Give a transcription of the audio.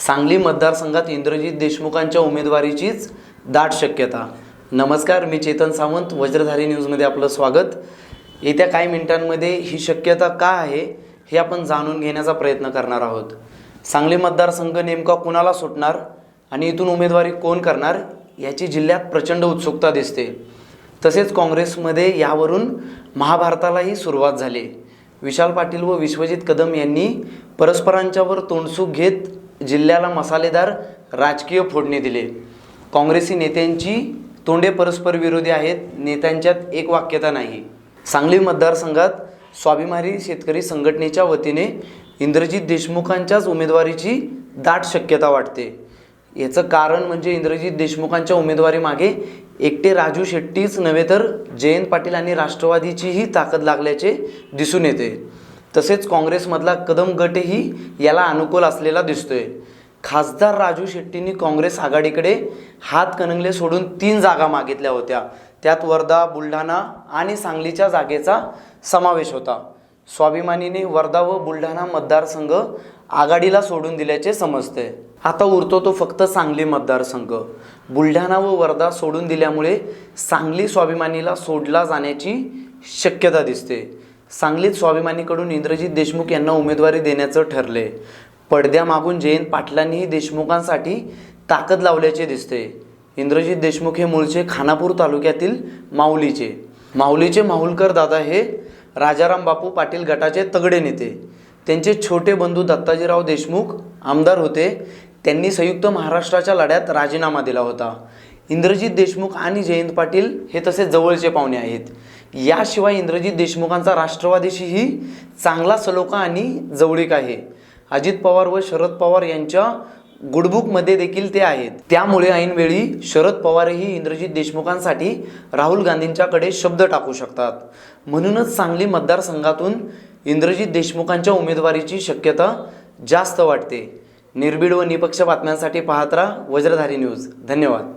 सांगली मतदारसंघात इंद्रजित देशमुखांच्या उमेदवारीचीच दाट शक्यता. नमस्कार मी चेतन सावंत वज्रधारी न्यूजमध्ये आपलं स्वागत. येत्या काही मिनिटांमध्ये ही शक्यता का आहे हे आपण जाणून घेण्याचा प्रयत्न करणार आहोत. सांगली मतदारसंघ नेमका कुणाला सुटणार आणि इथून उमेदवारी कोण करणार याची जिल्ह्यात प्रचंड उत्सुकता दिसते. तसेच काँग्रेसमध्ये यावरून महाभारतालाही सुरुवात झाली. विशाल पाटील व विश्वजित कदम यांनी परस्परांच्यावर तोंडसूक घेत जिल्ह्याला मसालेदार राजकीय फोडणी दिले. काँग्रेसी नेत्यांची तोंडे परस्पर विरोधी आहेत नेत्यांच्यात एक वाक्यता नाही. सांगली मतदारसंघात स्वाभिमानी शेतकरी संघटनेच्या वतीने इंद्रजित देशमुखांच्याच उमेदवारीची दाट शक्यता वाटते. याचं कारण म्हणजे इंद्रजित देशमुखांच्या उमेदवारीमागे एकटे राजू शेट्टीच नव्हे तर जयंत पाटील आणि राष्ट्रवादीचीही ताकद लागल्याचे दिसून येते. तसेच काँग्रेसमधला कदम गटही याला अनुकूल असलेला दिसतोय. खासदार राजू शेट्टींनी काँग्रेस आघाडीकडे हात कणंगले सोडून तीन जागा मागितल्या होत्या. त्यात वर्धा बुलढाणा आणि सांगलीच्या जागेचा समावेश होता. स्वाभिमानीने वर्धा व बुलढाणा मतदारसंघ आघाडीला सोडून दिल्याचे समजते. आता उरतो तो फक्त सांगली मतदारसंघ. बुलढाणा व वर्धा सोडून दिल्यामुळे सांगली स्वाभिमानीला सोडला जाण्याची शक्यता दिसते. सांगलीत स्वाभिमानीकडून इंद्रजित देशमुख यांना उमेदवारी देण्याचं ठरले. पडद्यामागून जयंत पाटलांनीही देशमुखांसाठी ताकद लावल्याचे दिसते. इंद्रजित देशमुख हे मूळचे खानापूर तालुक्यातील माऊलीचे. माऊलीचे माहुलकर दादा हे राजाराम बापू पाटील गटाचे तगडे नेते. त्यांचे छोटे बंधू दत्ताजीराव देशमुख आमदार होते. त्यांनी संयुक्त महाराष्ट्राच्या लढ्यात राजीनामा दिला होता. इंद्रजित देशमुख आणि जयंत पाटील हे तसे जवळचे पाहुणे आहेत. याशिवाय इंद्रजित देशमुखांचा राष्ट्रवादीशीही चांगला सलोखा आणि जवळीक आहे. अजित पवार व शरद पवार यांच्या गुडबुकमध्ये देखील ते आहेत. त्यामुळे ऐनवेळी शरद पवारही इंद्रजित देशमुखांसाठी राहुल गांधींच्याकडे शब्द टाकू शकतात. म्हणूनच सांगली मतदारसंघातून इंद्रजित देशमुखांच्या उमेदवारीची शक्यता जास्त वाटते. निर्भीड व निपक्ष बातम्यांसाठी पाहत राहा वज्रधारी न्यूज. धन्यवाद.